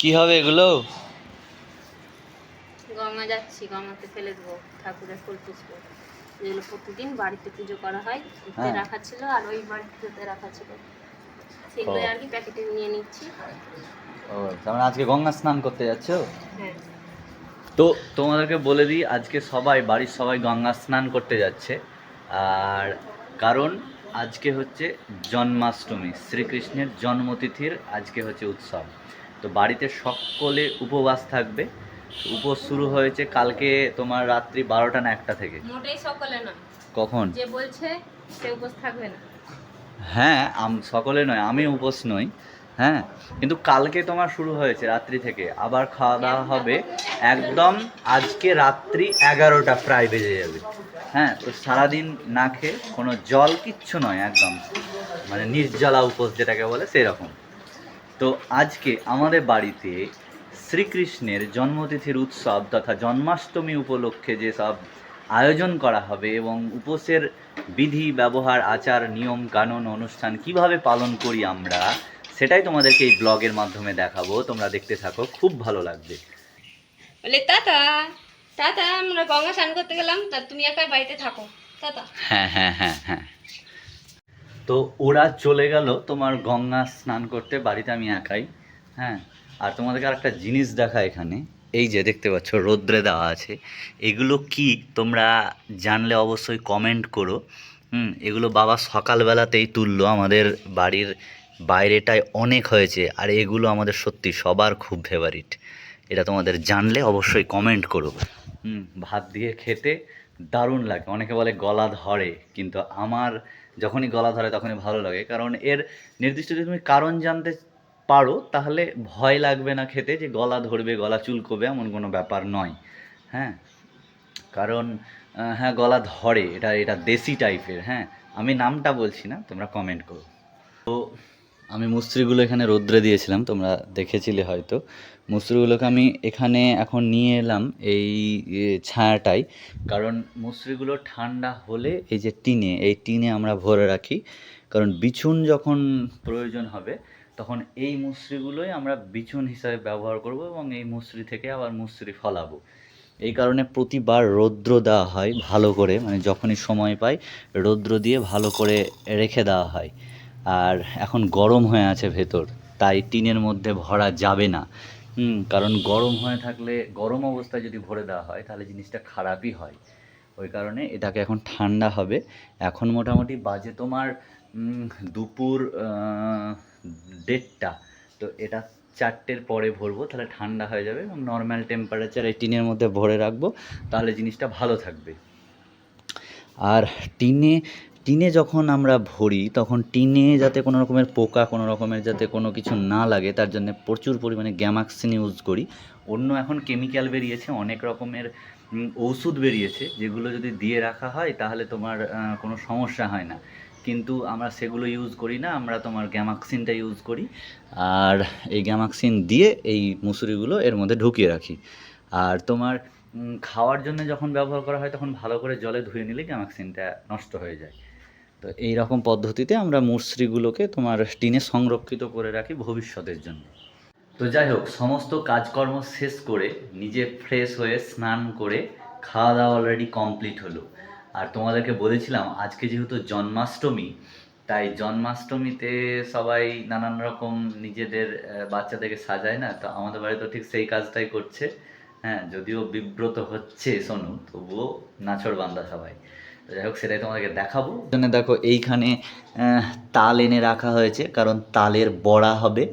কি হবে এগুলো? গঙ্গা যাচ্ছি গঙ্গাতে ফেলে দেবো ঠাকুরের ফুল পুষ্প। যেগুলো প্রতিদিন বাড়িতে পুজো করা হয় এতে হ্যাঁ। রাখা ছিল আর ওই বাড়িতে রাখা ছিল। সেগুলো আর কি প্যাকেটে নিয়ে নিচ্ছি। ও তার মানে আজকে গঙ্গা স্নান করতে যাচ্ছো? হ্যাঁ। তো তোমাদেরকে বলে দিই আজকে সবাই বাড়ির সবাই গঙ্গা স্নান করতে যাচ্ছে। আর কারণ আজকে হচ্ছে জন্মাষ্টমী শ্রীকৃষ্ণের জন্মতিথির আজকে হচ্ছে উৎসব। তো বাড়িতে সকলে উপবাস থাকবে। উপোস শুরু হয়েছে কালকে তোমার রাত্রি বারোটা না একটা থেকে। মোটেই সকলে নয়। কখন? যে বলছে সে উপোস থাকবে না। হ্যাঁ আম- সকলে নয় আমি উপোস নই। হ্যাঁ কিন্তু কালকে তোমার শুরু হয়েছে রাত্রি থেকে। আবার খাওয়া দাওয়া হবে একদম আজকে রাত্রি এগারোটা প্রায় বেজে যাবে। হ্যাঁ তো সারাদিন না খেয়ে কোনো জল কিচ্ছু নয় একদম। মানে নির্জলা উপোস যেটাকে বলে সেরকম। তো আজকে আমাদের বাড়িতে শ্রীকৃষ্ণের জন্মতিথির উৎসব তথা জন্মাষ্টমী উপলক্ষে যেসব আয়োজন করা হবে এবং উপোসের বিধি ব্যবহার আচার নিয়ম কানুন অনুষ্ঠান কীভাবে পালন করি আমরা সেটাই তোমাদেরকে এই ব্লগের মাধ্যমে দেখাবো। তোমরা দেখতে থাকো খুব ভালো লাগবে। বলে টাটা টাটা আমরা গঙ্গা স্নান করতে গেলাম তা তুমি একাই বাড়িতে থাকো। টাটা হ্যাঁ হ্যাঁ হ্যাঁ হ্যাঁ। তো ওরা চলে গেল তোমার গঙ্গা স্নান করতে, বাড়িতে আমি একাই হ্যাঁ? আর তোমাদেরকে আর একটা জিনিস দেখা এখানে, এই যে দেখতে পাচ্ছ, রোদ্রে দেওয়া আছে। এগুলো কি তোমরা জানলে অবশ্যই কমেন্ট করো, হুম? এগুলো বাবা সকালবেলাতেই তুললো, আমাদের বাড়ির বাইরেটায় অনেক হয়েছে, আর এগুলো আমাদের সত্যি সবার খুব ফেভারিট এটা তোমাদের জানলে অবশ্যই কমেন্ট করো। হুম, ভাত দিয়ে খেতে দারুণ লাগে, অনেকে বলে গলা ধরে, কিন্তু আমার যখনই গলা ধরে তখনই ভালো লাগে। কারণ এর নির্দিষ্ট যদি তুমি কারণ জানতে পারো, তাহলে ভয় লাগবে না খেতে যে গলা ধরবে, গলা চুলকবে এমন কোনো ব্যাপার নয়। হ্যাঁ? কারণ হ্যাঁ গলা ধরে, এটা এটা দেশি টাইপের হ্যাঁ? আমি নামটা বলছি না, তোমরা কমেন্ট করো। তো আমি মুস্ত্রিগুলো এখানে রোদ্রে দিয়েছিলাম, তোমরা দেখেছিলে হয়তো। মুস্ত্রিগুলোকে আমি এখানে এখন নিয়ে এলাম এই ছায়াটাই কারণ মুস্ত্রিগুলো ঠান্ডা হলে এই যে টিনে, এই টিনে আমরা ভরে রাখি। কারণ বিছুন যখন প্রয়োজন হবে, তখন এই মুসরিগুলোই আমরা বিছুন হিসাবে ব্যবহার করব এবং এই মুসরি থেকে আবার মুসরি ফলাবো। এই কারণে প্রতিবার রৌদ্র দেওয়া হয় ভালো করে মানে যখনই সময় পাই, রৌদ্র দিয়ে ভালো করে রেখে দেওয়া হয়। আর এখন গরম হয়ে আছে ভেতর, তাই টিনের মধ্যে ভরা যাবে না। কারণ গরম হয়ে থাকলে, গরম অবস্থায় যদি ভরে দেওয়া হয়, তাহলে জিনিসটা খারাপই হয়। ওই কারণে এটাকে এখন ঠান্ডা হবে। এখন মোটামুটি বাজে তোমার দুপুর দেড়টা। তো এটা চারটের পরে ভরবো, তাহলে ঠান্ডা হয়ে যাবে এবং নর্মাল টেম্পারেচার এই টিনের মধ্যে ভরে রাখব, তাহলে জিনিসটা ভালো থাকবে। আর টিনে টিনে যখন আমরা ভরি, তখন টিনে যাতে কোনো রকমের পোকা, কোনো রকমের যাতে কোনো কিছু না লাগে, তার জন্য প্রচুর পরিমাণে গ্যামাক্সিন ইউজ করি। অন্য এখন কেমিক্যাল বেরিয়েছে, অনেক রকমের ওষুধ বেরিয়েছে, যেগুলো যদি দিয়ে রাখা হয়, তাহলে তোমার কোনো সমস্যা হয় না। কিন্তু আমরা সেগুলো ইউজ করি না, আমরা তোমার গ্যামাক্সিনটা ইউজ করি। আর এই গ্যামাক্সিন দিয়ে এই মুসুরিগুলো এর মধ্যে ঢুকিয়ে রাখি। আর তোমার খাওয়ার জন্য যখন ব্যবহার করা হয়, তখন ভালো করে জলে ধুয়ে নিলে গ্যামাক্সিনটা নষ্ট হয়ে যায়। তো এই রকম পদ্ধতিতে আমরা মুসরিগুলোকে তোমার টিনে সংরক্ষিত করে রাখি ভবিষ্যতের জন্য। তো যাই হোক, সমস্ত কাজকর্ম শেষ করে নিজে ফ্রেশ হয়ে স্নান করে খাওয়া দাওয়া অলরেডি কমপ্লিট হলো। আর তোমাদেরকে বলেছিলাম, আজকে যেহেতু জন্মাষ্টমী, তাই জন্মাষ্টমীতে সবাই নানান রকম নিজেদের বাচ্চাদেরকে সাজায় না? তো আমাদের বাড়িতে ঠিক সেই কাজটাই করছে। হ্যাঁ যদিও বিব্রত হচ্ছে সোনু, তবুও নাছর বান্দা সবাই। যাই হোক সেটাই তোমাদেরকে দেখাবো। জন্য দেখো এইখানে তাল এনে রাখা হয়েছে কারণ তালের বড়া হবে।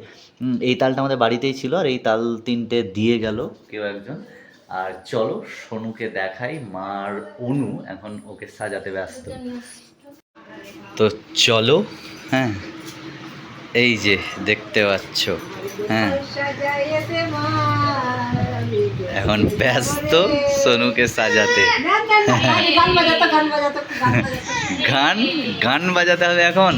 এই তালটা আমাদের বাড়িতেই ছিল আর এই তাল তিনটে দিয়ে গেল। কেউ একজন। আর চলো সোনুকে দেখাই মার অনু এখন ওকে সাজাতে ব্যস্ত। তো চলো হ্যাঁ এই যে দেখতে পাচ্ছ হ্যাঁ। এখন ব্যস্ত সোনুকে সাজাতে। গান গান বাজাতো হবে এখন।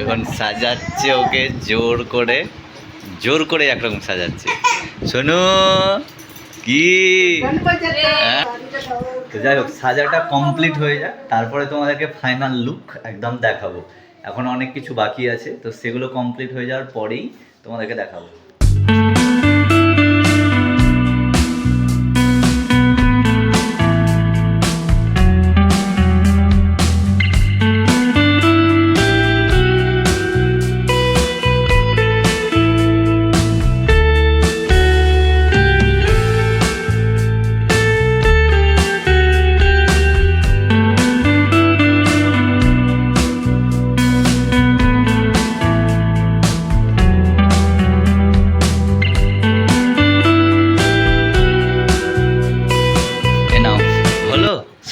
এখন সাজাচ্ছে ওকে জোর করে জোর করে একরকম সাজাচ্ছে। সোনু, কি? হ্যাঁ? তো যাই হোক, সাজাটা কমপ্লিট হয়ে যাক, তারপরে তোমাদেরকে ফাইনাল লুক একদম দেখাবো। এখন অনেক কিছু বাকি আছে, তো সেগুলো কমপ্লিট হয়ে যাওয়ার পরেই তোমাদেরকে দেখাবো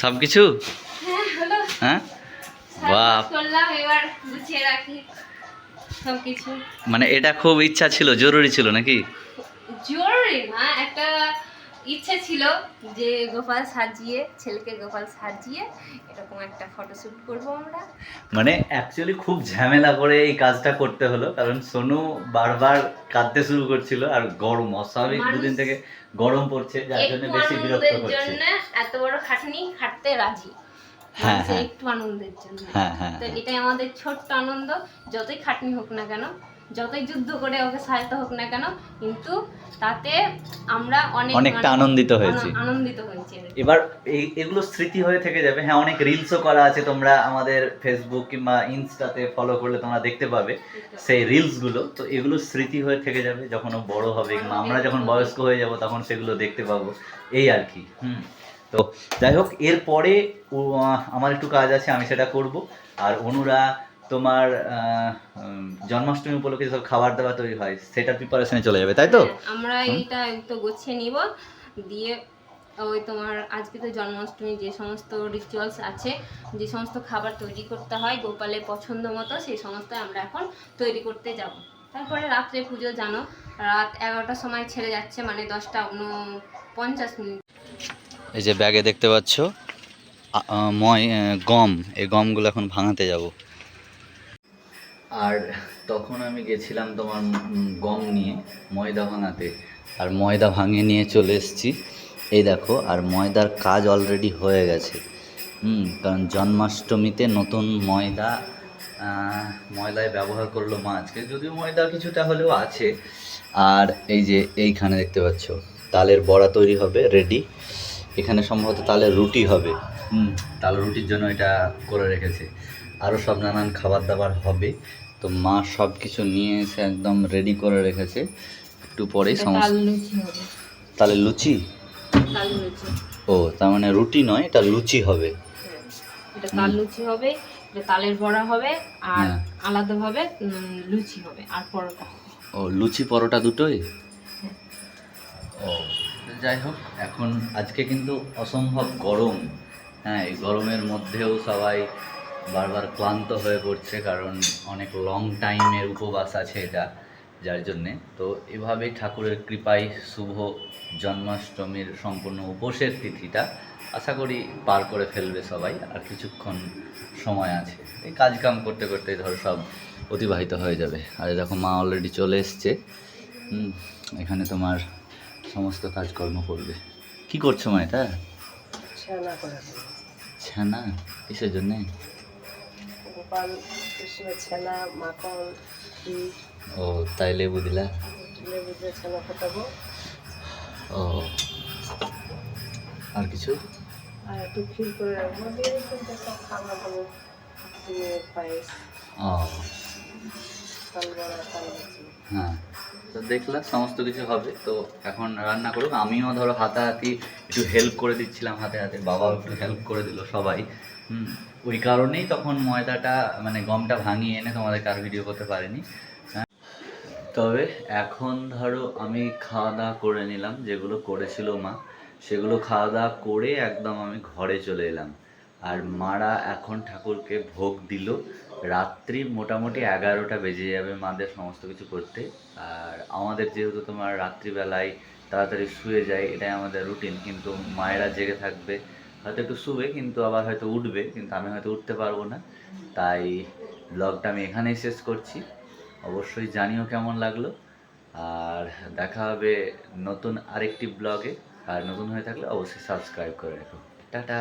সব কিছু হ্যাঁ? হ্যাঁ বাহ মানে এটা খুব ইচ্ছা ছিল জরুরি ছিল নাকি? জরুরি না একটা ইচ্ছে ছিল যে গোপাল সাজিয়ে ছেলেকে গোপাল সাজিয়ে এরকম একটা ফটোশ্যুট করব আমরা। মানে অ্যাকচুয়ালি খুব ঝামেলা করে এই কাজটা করতে হলো কারণ সোনু বারবার কাঁদতে শুরু করছিল আর গরম অস্বাভাবিক দুদিন থেকে গরম পড়ছে যার জন্য বেশি বিরক্ত করছে। এত বড় খাটনি খাটতে রাজি। হ্যাঁ, হ্যাঁ। একটু আনন্দের জন্য। হ্যাঁ হ্যাঁ তো হ্যাঁ। এটাই আমাদের ছোট্ট আনন্দ যতই খাটনি হোক না কেন। যতই যুদ্ধ করে ওকে সাহায্য হোক না কেন কিন্তু তাতে আমরা অনেক অনেকটা মানে আনন্দিত হয়েছি। আনন্দিত হয়েছি এবার এগুলো স্মৃতি হয়ে থেকে যাবে। হ্যাঁ অনেক রিলসও করা আছে তোমরা আমাদের ফেসবুক কিংবা ইনস্টাতে ফলো করলে তোমরা দেখতে পাবে সেই রিলসগুলো তো এগুলো স্মৃতি হয়ে থেকে যাবে যখন ও বড় হবে কিংবা আমরা যখন বয়স্ক হয়ে যাব তখন সেগুলো দেখতে পাবো। এই আর কি হুম। তো যাই হোক এরপরে আমার একটু কাজ আছে আমি সেটা করব। আর অনুরা তোমার জন্মাষ্টমী উপলক্ষে সব খাবার দাবার তৈরি হয় সেটার প্রিপারেশনে চলে যাবে তাই তো? হ্যাঁ, আমরা এটা একটু গুছিয়ে নিব দিয়ে ওই তোমার আজকে তো জন্মাষ্টমী যে সমস্ত রিচুয়ালস আছে যে সমস্ত খাবার তৈরি করতে হয় গোপালের পছন্দ মতো সেই সমস্ত আমরা এখন তৈরি করতে যাব। তারপরে রাত্রে পুজো জানো রাত এগারোটার সময় ছেড়ে যাচ্ছে মানে দশটা উনপঞ্চাশ মিনিট। এই যে ব্যাগে দেখতে পাচ্ছ ময় গম এই গমগুলো এখন ভাঙাতে যাব। আর তখন আমি গেছিলাম তোমার গম নিয়ে ময়দা ভাঙাতে আর ময়দা ভাঙিয়ে নিয়ে চলে এসেছি। এই দেখো, আর ময়দার কাজ অলরেডি হয়ে গেছে। হুম, কারণ জন্মাষ্টমীতে নতুন ময়দা ময়দায় ব্যবহার করল মা আজকে। যদিও ময়দা কিছুটা হলেও আছে। আর এই যে এইখানে দেখতে পাচ্ছ, তালের বড়া তৈরি হবে রেডি এখানে সম্ভবত তালের রুটি হবে। হুম তালের রুটির জন্য এটা করে রেখেছে। আরও সব নানান খাবার দাবার হবে। তো মা সব কিছু নিয়ে এসে একদম রেডি করে রেখেছে। একটু পরেই সমস্ত লুচি লুচি? ও তার মানে রুটি নয় এটা লুচি হবে। হ্যাঁ। এটা তাল লুচি হবে এটা তালের বড়া হবে আর হ্যাঁ। আলাদাভাবে লুচি হবে আর পরোটা হবে। ও লুচি পরোটা দুটোই? ও যাই হোক এখন আজকে কিন্তু অসম্ভব গরম। হ্যাঁ এই গরমের মধ্যেও সবাই বারবার ক্লান্ত হয়ে পড়ছে কারণ অনেক লং টাইমের উপবাস আছে এটা যার জন্যে। তো এভাবেই ঠাকুরের কৃপায় শুভ জন্মাষ্টমীর সম্পূর্ণ উপোসের তিথিটা আশা করি পার করে ফেলবে সবাই আর কিছুক্ষণ সময় আছে। এই কাজ কাম করতে করতে ধরো সব অতিবাহিত হয়ে যাবে। আর দেখো মা অলরেডি চলে এসছে। এখানে তোমার সমস্ত কাজকর্ম করবে। কি করছ মা এটা? ছানা? কিসের জন্যে? কৃষ্ণ ছানা মাখন ও তাই লেবু দিলা? লেবু দিয়ে ছানা ফোটাবো। ও আর কিছু? আর একটু ক্ষীর করে রাখব দিয়ে কিন্তু সব খাবার দেবো পায়েস। ও। হ্যাঁ তো দেখলাম সমস্ত কিছু হবে তো এখন রান্না করুক। আমিও ধরো হাতাহাতি একটু হেল্প করে দিচ্ছিলাম হাতে হাতে বাবাও একটু হেল্প করে দিল সবাই। হুম। ওই কারণেই তখন ময়দাটা মানে গমটা ভাঙিয়ে এনে তোমাদের আর ভিডিও করতে পারিনি। হ্যাঁ। তবে এখন ধরো আমি খাওয়া দাওয়া করে নিলাম, যেগুলো করেছিল মা, সেগুলো খাওয়া দাওয়া করে একদম আমি ঘরে চলে এলাম। আর মারা এখন ঠাকুরকে ভোগ দিল। রাত্রি মোটামুটি এগারোটা বেজে যাবে মাদের সমস্ত কিছু করতে। আর আমাদের যেহেতু তোমার রাত্রিবেলায় তাড়াতাড়ি শুয়ে যায়, এটাই আমাদের রুটিন কিন্তু মায়েরা জেগে থাকবে। হয়তো একটু শুবে, কিন্তু আবার হয়তো উঠবে, কিন্তু আমি হয়তো উঠতে পারব না। তাই ব্লগটা আমি এখানেই শেষ করছি। অবশ্যই জানিও কেমন লাগল। আর দেখা হবে নতুন আরেকটি ব্লগে আর নতুন হয়ে থাকলে অবশ্যই সাবস্ক্রাইব করে রাখো। টাটা!